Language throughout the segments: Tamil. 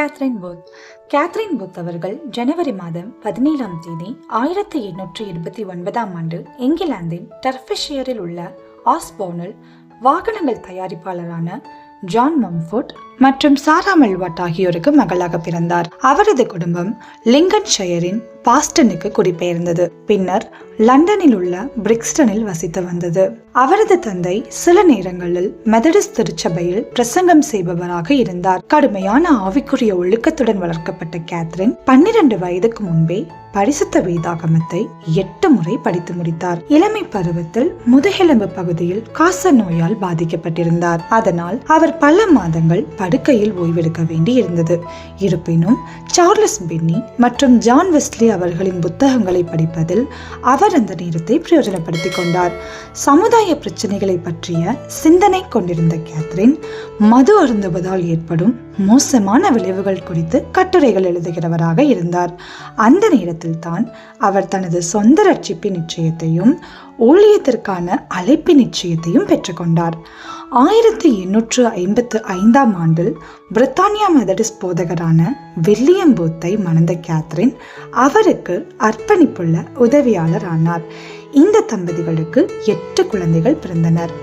கேத்ரின் புத் கேத்ரின் புத் அவர்கள் ஜனவரி மாதம் பதினேழாம் தேதி ஆயிரத்தி எண்ணூற்றி இருபத்தி ஒன்பதாம் ஆண்டு இங்கிலாந்தின் டர்ஃபிஷியரில் உள்ள ஆஸ்போனில் வாகனங்கள் தயாரிப்பாளரான ஜான் மம்ஃபோர்ட் மற்றும் சாரா மெல்வாட் ஆகியோருக்கு மகளாக பிறந்தார். அவரது குடும்பம் லிங்கன்ஷயரின் பாஸ்டனுக்கு குடிபெயர்ந்தது. பின்னர் லண்டனில் உள்ள பிரிக்ஸ்டனில் வசித்து வந்தது. அவரது தந்தை சில நேரங்களில் மெதடிஸ் திருச்சபையில் பிரசங்கம் செய்பவராக இருந்தார். கடுமையான ஆவிக்குரிய ஒழுக்கத்துடன் வளர்க்கப்பட்ட கேத்ரின் பன்னிரண்டு வயதுக்கு முன்பே பரிசுத்த வேதாகமத்தை எட்டு முறை படித்து முடித்தார். இளமை பருவத்தில் முதுகெலும்பு பகுதியில் காச நோயால் பாதிக்கப்பட்டிருந்தார். அதனால் அவர் பல மாதங்கள் படுக்கையில் ஓய்வெடுக்க வேண்டி இருந்தது இருப்பினும் சார்லஸ் பென்னி மற்றும் ஜான் வெஸ்லி அவர்களின் புத்தகங்களை படிப்பதில் அவர் அந்த நேரத்தை பிரயோஜனப்படுத்திக் கொண்டார். சமுதாய பிரச்சனைகளை பற்றிய சிந்தனை கொண்டிருந்த கேத்ரின் மது அருந்துவதால் ஏற்படும் மோசமான விளைவுகள் குறித்து கட்டுரைகள் எழுதுகிறவராக இருந்தார். அந்த நேரத்தில் சமயத்தில்தான் அவர் தனது சொந்த ரட்சிப்பு நிச்சயத்தையும் ஊழியத்திற்கான அழைப்பு நிச்சயத்தையும் பெற்றுக்கொண்டார். ஆயிரத்தி எண்ணூற்று ஐம்பத்து ஐந்தாம் ஆண்டில் பிரித்தானியா மெதடிஸ் போதகரான வில்லியம் பூத்தை மணந்த கேத்ரின் அவருக்கு அர்ப்பணிப்புள்ள உதவியாளர் ஆனார் இந்த தம்பதிகளுக்கு எட்டு குழந்தைகள் பிறந்தனர்.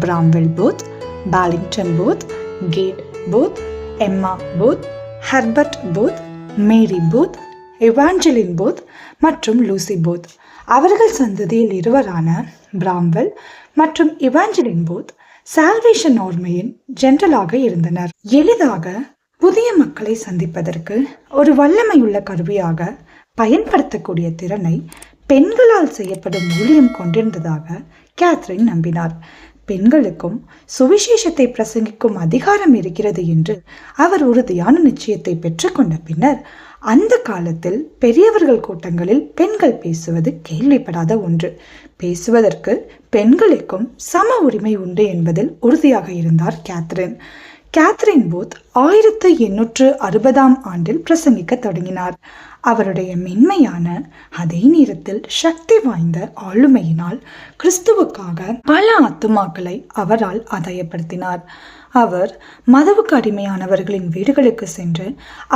Bramwell Booth Ballington Booth Kate Booth Emma Booth Herbert Booth Marie Booth Evangeline Booth மற்றும் லூசி போத். அவர்கள் சந்ததியில் இருவரான பிராம்வெல் மற்றும் இவாஞ்சலின் போத் சால்வேஷன் ஆர்மையின் ஜெனரலாக இருந்தனர். எளிதாக புதிய மக்களை சந்திப்பதற்கு ஒரு வல்லமையுள்ள கருவியாக பயன்படுத்தக்கூடிய திறனை பெண்களால் செய்யப்படும் ஊழியம் கொண்டிருந்ததாக கேத்ரின் நம்பினார். பெண்களுக்கும் சுவிசேஷத்தை பிரசங்கிக்கும் அதிகாரம் இருக்கிறது என்று அவர் உறுதியான நிச்சயத்தை பெற்றுக்கொண்ட பின்னர் அந்த காலத்தில் பெரியவர்கள் கூட்டங்களில் பெண்கள் பேசுவது கேள்விப்படாத ஒன்று. பேசுவதற்கு பெண்களுக்கும் சம உரிமை உண்டு என்பதில் உறுதியாக இருந்தார் கேத்ரின். கேத்ரின் பூத் ஆயிரத்து எண்ணூற்று அறுபதாம் ஆண்டில் பிரசங்கிக்க தொடங்கினார். அவருடைய மென்மையான அதே நேரத்தில் சக்தி வாய்ந்த ஆளுமையினால் கிறிஸ்துவுக்காக பல ஆத்துமாக்களை அவரால் ஆதாயப்படுத்தினார். அவர் மதவுக்கு அடிமையானவர்களின் வீடுகளுக்கு சென்று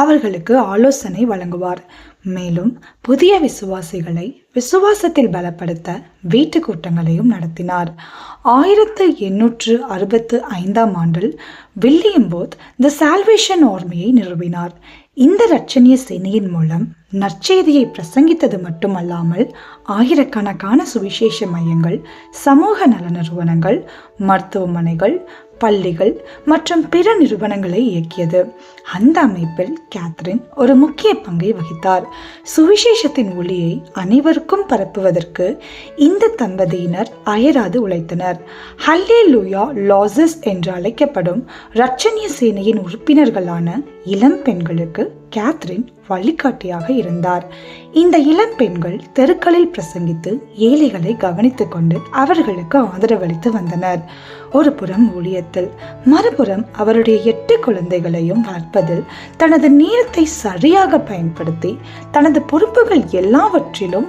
அவர்களுக்கு ஆலோசனை வழங்குவார். மேலும் புதிய விசுவாசிகளை விசுவாசத்தில் பலப்படுத்த வீட்டு கூட்டங்களையும் நடத்தினார். ஆயிரத்து எண்ணூற்று அறுபத்து ஐந்தாம் ஆண்டில் வில்லியம் போத் த சால்வேஷன் ஆர்மியை நிறுவினார். இந்த ரட்சணிய சேனையின் மூலம் நற்செய்தியை பிரசங்கித்தது மட்டுமல்லாமல் ஆயிரக்கணக்கான சுவிசேஷ மையங்கள் சமூக நல நிறுவனங்கள் மருத்துவமனைகள் பள்ளிகள் மற்றும் பிற நிறுவனங்களை இயக்கியது. அந்த அமைப்பில் கேத்ரின் ஒரு முக்கிய பங்கை வகித்தார். சுவிசேஷத்தின் ஒளியை அனைவருக்கும் பரப்புவதற்கு இந்த தம்பதியினர் அயராது உழைத்தனர். ஹல்லே லூயா லாசஸ் என்று அழைக்கப்படும் ரட்சணிய சேனையின் உறுப்பினர்களான இளம் பெண்களுக்கு கேத்ரின் வழிகாட்டியாக இருந்தார். இந்த இளம் பெண்கள் தெருக்களில் பிரசங்கித்து ஏழைகளை கவனித்துக் கொண்டு அவர்களுக்கு ஆதரவளித்து வந்தனர். ஒரு புறம் ஊழியத்தில் மறுபுறம் அவருடைய எட்டு குழந்தைகளையும் வளர்ப்பதில் தனது நேரத்தை சரியாக பயன்படுத்தி தனது பொறுப்புகள் எல்லாவற்றிலும்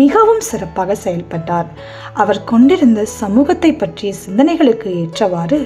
மிகவும் சிறப்பாக செயல்பட்டார். அவர் கொண்டிருந்த சமூகத்தை பற்றிய சிந்தனைகளுக்கு ஏற்றவாறு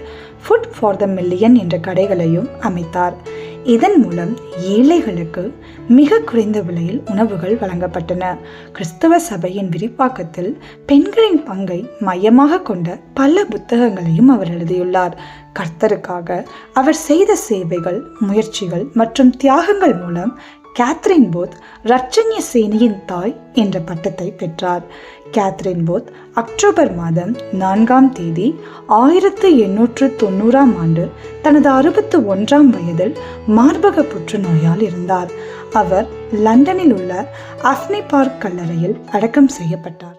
ஃபுட் ஃபார் த மில்லியன் என்ற கடைகளையும் அமைத்தார். இதன் மூலம் ஏழைகளுக்கு மிக குறைந்த விலையில் உணவுகள் வழங்கப்பட்டன. கிறிஸ்தவ சபையின் விரிவாக்கத்தில் பெண்களின் பங்கை மையமாக கொண்ட பல புத்தகங்களையும் அவர் எழுதியுள்ளார். கர்த்தருக்காக அவர் செய்த சேவைகள் முயற்சிகள் மற்றும் தியாகங்கள் மூலம் கேத்ரின் போத் ரட்சண்ய சேனையின் தாய் என்ற பட்டத்தை பெற்றார். கேத்ரின் போத் அக்டோபர் மாதம் நான்காம் தேதி ஆயிரத்து எண்ணூற்று தொண்ணூறாம் ஆண்டு தனது அறுபத்து ஒன்றாம் வயதில் மார்பக புற்றுநோயால் இருந்தார் அவர் லண்டனில் உள்ள அஃப்னி பார்க் கல்லறையில் அடக்கம் செய்யப்பட்டார்.